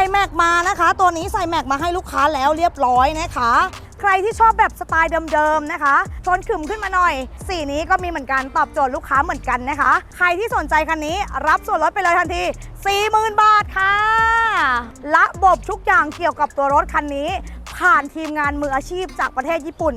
ส่แม็กมานะคะ ตัวนี้ใส่แม็กมาให้ลูกค้าแล้วเรียบร้อยนะคะ ใครที่ชอบแบบสไตล์เดิมๆนะคะโทนขึ้มขึ้นมาหน่อย สีนี้ก็มีเหมือนกันตอบโจทย์ลูกค้าเหมือนกันนะคะ ใครที่สนใจคันนี้รับส่วนลดไปเลยทันที 40,000 บาทค่ะระบบทุกอย่างเกี่ยวกับตัวรถคันนี้ ผ่านทีมงานมืออาชีพจากประเทศญี่ปุ่น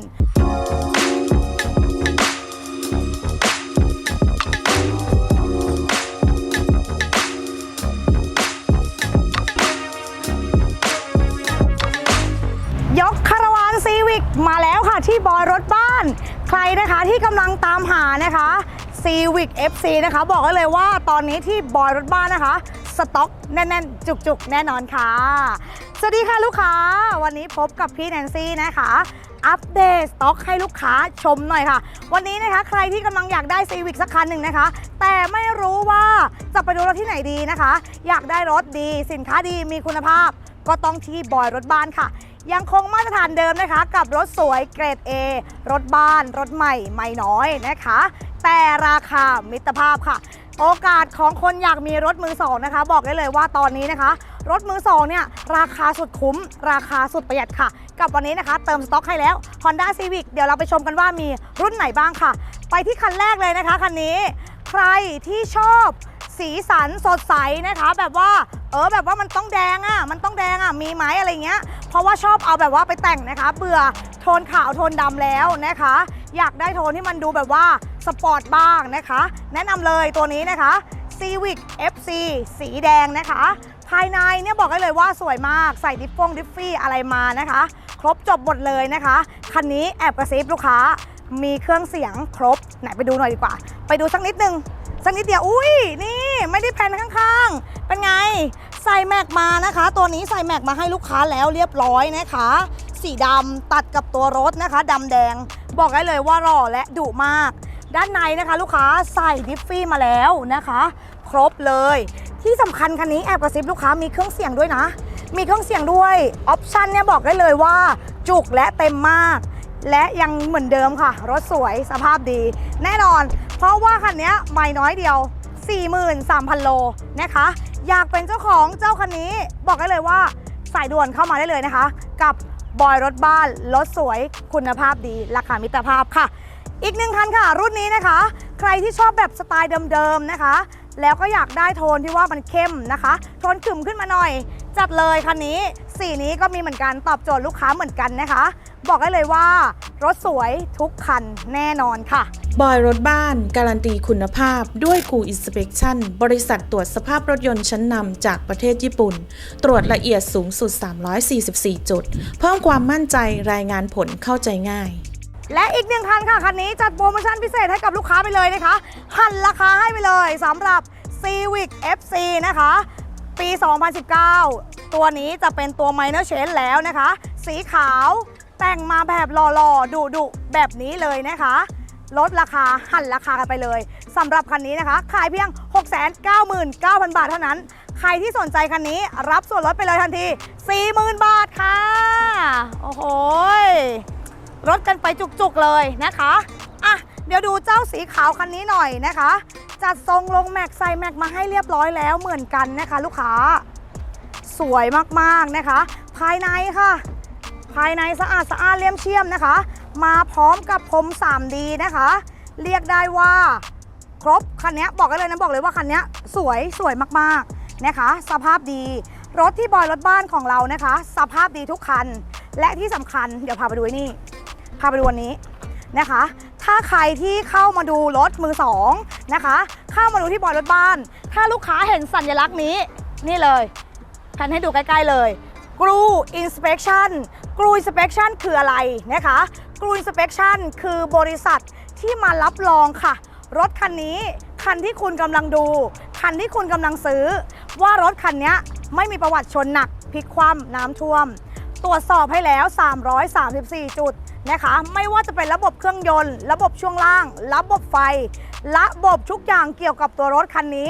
ที่บอยรถบ้าน ใครนะคะที่กำลังตามหานะคะซีวิก FC นะคะ บอกได้เลยว่าตอนนี้ที่บอยรถบ้านนะคะ สต็อกแน่นๆ จุกๆ แน่นอนค่ะ สวัสดีค่ะลูกค้า วันนี้พบกับพี่แนนซี่นะคะ อัปเดตสต็อกให้ลูกค้าชมหน่อยค่ะ วันนี้นะคะใครที่กำลังอยากได้ซีวิกสักคันหนึ่งนะคะ แต่ไม่รู้ว่าจะไปดูรถที่ไหนดีนะคะ อยากได้รถดี สินค้าดีมีคุณภาพ ก็ต้องที่บอยรถบ้านค่ะ ยังคงมาตรฐานเดิมนะคะ กับรถสวยเกรด A รถบ้าน รถใหม่ไม่น้อยนะคะ แต่ราคามิตรภาพค่ะ โอกาสของคนอยากมีรถมือสองนะคะ บอกได้เลยว่าตอนนี้นะคะ รถมือสองเนี่ยราคาสุดคุ้ม ราคาสุดประหยัดค่ะ กับวันนี้นะคะ เติมสต็อกให้แล้ว Honda Civic เดี๋ยวเราไปชมกันว่ามีรุ่นไหนบ้างค่ะ ไปที่คันแรกเลยนะคะคันนี้ ใครที่ชอบสีสันสดใสนะคะ แบบว่าเออแบบว่ามันต้องแดงอะ่ะมันต้องแดงอะ่ะมีไหมอะไรเงี้ย เพราะว่าชอบเอาแบบว่าไปแต่งนะคะเบื่อโทนขาวโทนดำแล้วนะคะ อยากได้โทนที่มันดูแบบว่าสปอร์ตบ้างนะคะ แนะนำเลยตัวนี้นะคะ Civic FC สีแดงนะคะ ภายในเนี่ยบอกได้เลยว่าสวยมากใส่ดิฟฟงดิฟฟี่อะไรมานะคะ ครบจบหมดเลยนะคะ คันนี้แอบกระซิบลูกค้ามีเครื่องเสียงครบ ไหนไปดูหน่อยดีกว่า ไปดูสักนิดนึงสักนิดเดียว อุ้ยนี่ ไม่ได้แผ่นข้างๆ เป็นไง ใส่แม็กมานะคะ ตัวนี้ใส่แม็กมาให้ลูกค้าแล้วเรียบร้อยนะคะ สีดำตัดกับตัวรถนะคะดำแดง บอกได้เลยว่าหล่อและดุมาก ด้านในนะคะลูกค้าใส่ดิฟฟี่มาแล้วนะคะ ครบเลย ที่สำคัญคันนี้แอบกระซิบลูกค้ามีเครื่องเสียงด้วยนะ มีเครื่องเสียงด้วยออปชันเนี่ยบอกได้เลยว่าจุกและเต็มมาก และยังเหมือนเดิมค่ะ รถสวยสภาพดี แน่นอน เพราะว่าคันนี้ไม่น้อยเดียว 43,000 โลนะคะ อยากเป็นเจ้าของเจ้าคันนี้ บอกได้เลยว่าสายด่วนเข้ามาได้เลยนะคะ กับบอยรถบ้านรถสวยคุณภาพดีราคามิตรภาพค่ะ อีกหนึ่งคันค่ะ รุ่นนี้นะคะ ใครที่ชอบแบบสไตล์เดิมๆนะคะ แล้วก็อยากได้โทนที่ว่ามันเข้มนะคะ โทนขึ้มขึ้นมาหน่อย จัดเลยคันนี้สีนี้ก็มีเหมือนกันตอบโจทย์ลูกค้าเหมือนกันนะคะ บอกได้เลยว่ารถสวยทุกคันแน่นอนค่ะ บอยรถบ้านการันตีคุณภาพด้วยกูอินสเป t ชั่นบริษัทตรวจสภาพรถยนต์ชั้นนำจากประเทศญี่ปุ่น ตรวจละเอียดสูงสุด 344 จุด เพิ่มความมั่นใจรายงานผลเข้าใจง่าย และอีกหนึ่งคันค่ะ คันนี้จัดโปรโมชั่นพิเศษให้กับลูกค้าไปเลยนะคะหันราคาให้ไปเลยสำหรับ Civic FC นะคะ ปี 2019 ตัวนี้จะเป็นตัว Minor Change แล้วนะคะ สีขาวแต่งมาแบบหล่อๆดุๆแบบนี้เลยนะคะ ลดราคาหั่นราคากันไปเลยสำหรับคันนี้นะคะ ขายเพียง 699,000 บาทเท่านั้น ใครที่สนใจคันนี้รับส่วนลดไปเลยทันที 40,000 บาทค่ะ โอ้โหรถกันไปจุกๆเลยนะคะอะเดี๋ยวดูเจ้าสีขาวคันนี้หน่อยนะคะ จัดทรงลงแม็กใส่แม็กมาให้เรียบร้อยแล้วเหมือนกันนะคะ ลูกค้า สวยมากๆนะคะ ภายในค่ะ ภายในสะอาดสะอาดเลี่ยมเชี่ยมนะคะ มาพร้อมกับพรม 3D นะคะ เรียกได้ว่าครบคันนี้บอกกันเลยนะบอกเลยว่าคันนี้สวยสวยมากๆนะคะ สภาพดี รถที่บอยรถบ้านของเรานะคะ สภาพดีทุกคัน และที่สำคัญเดี๋ยวพาไปดูนี่ พาไปดูวันนี้นะคะ ถ้าใครที่เข้ามาดูรถมือสองนะคะ เข้ามาดูที่บอยรถบ้าน ถ้าลูกค้าเห็นสัญลักษณ์นี้ นี่เลยกันให้ดูใกล้ ๆเลย กรู inspection กรู inspection คืออะไรนะคะกรู inspection คือบริษัทที่มารับรองค่ะ รถคันนี้คันที่คุณกำลังดู คันที่คุณกำลังซื้อ ว่ารถคันนี้ไม่มีประวัติชนหนักพลิกคว่ำน้ำท่วม ตรวจสอบให้แล้ว 334 จุดนะคะ ไม่ว่าจะเป็นระบบเครื่องยนต์ ระบบช่วงล่าง ระบบไฟ ระบบทุกอย่างเกี่ยวกับตัวรถคันนี้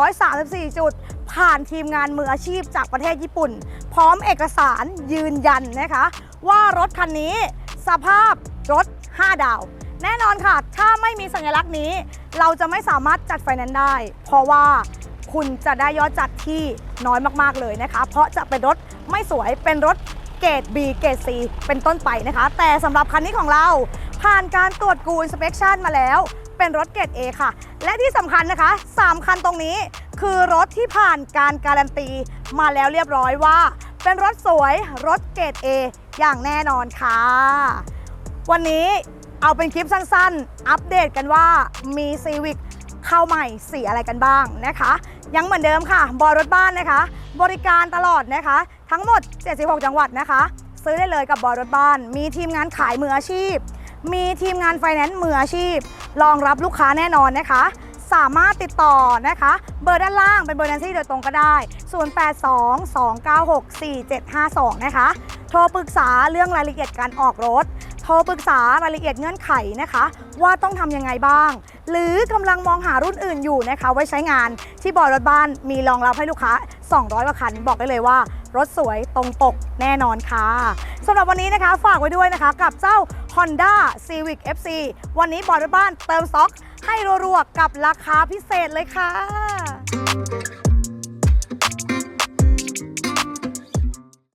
334 จุด ผ่านทีมงานมืออาชีพจากประเทศญี่ปุ่น พร้อมเอกสารยืนยันนะคะ ว่ารถคันนี้สภาพรถ 5 ดาว แน่นอนค่ะ ถ้าไม่มีสัญลักษณ์นี้ เราจะไม่สามารถจัดไฟแนนซ์ได้ เพราะว่าคุณจะได้ยอดจัดที่น้อยมากๆเลยนะคะ เพราะจะเป็นรถไม่สวยเป็นรถเกรด B เกรด C เป็นต้นไปนะคะ แต่สำหรับคันนี้ของเรา ผ่านการตรวจกูนสเป t ชันมาแล้ว เป็นรถเกรด A ค่ะ และที่สำคัญนะคะ 3 คันตรงนี้ คือรถที่ผ่านการการันตีมาแล้วเรียบร้อยว่า เป็นรถสวยรถเกรด A อย่างแน่นอนค่ะ วันนี้เอาเป็นคลิปสั้นๆ อัปเดตกันว่ามีซีวิ c เข้าใหม่สีอะไรกันบ้างนะคะ ยังเหมือนเดิมค่ะ บอยรถบ้านนะคะ บริการตลอดนะคะ ทั้งหมด 76 จังหวัดนะคะ ซื้อได้เลยกับบอยรถบ้าน มีทีมงานขายมืออาชีพ มีทีมงานไฟแนนซ์มืออาชีพ รองรับลูกค้าแน่นอนนะคะ สามารถติดต่อนะคะ เบอร์ด้านล่างเป็นเบอร์แนนซี่โดยตรงก็ได้ 0822964752 นะคะ โทรปรึกษาเรื่องรายละเอียดการออกรถ โทรปรึกษารายละเอียดเงื่อนไขนะคะ ว่าต้องทำยังไงบ้าง หรือกำลังมองหารุ่นอื่นอยู่นะคะ ไว้ใช้งานที่บอยรถบ้านมีรองรับให้ลูกค้า 200กว่าคัน บอกได้เลยว่า รถสวยตรงปกแน่นอนค่ะ สำหรับวันนี้นะคะฝากไว้ด้วยนะคะ กับเจ้า Honda Civic FC วันนี้บอร์ดบ้านเติมสต็อก ให้รัวๆกับราคาพิเศษเลยค่ะ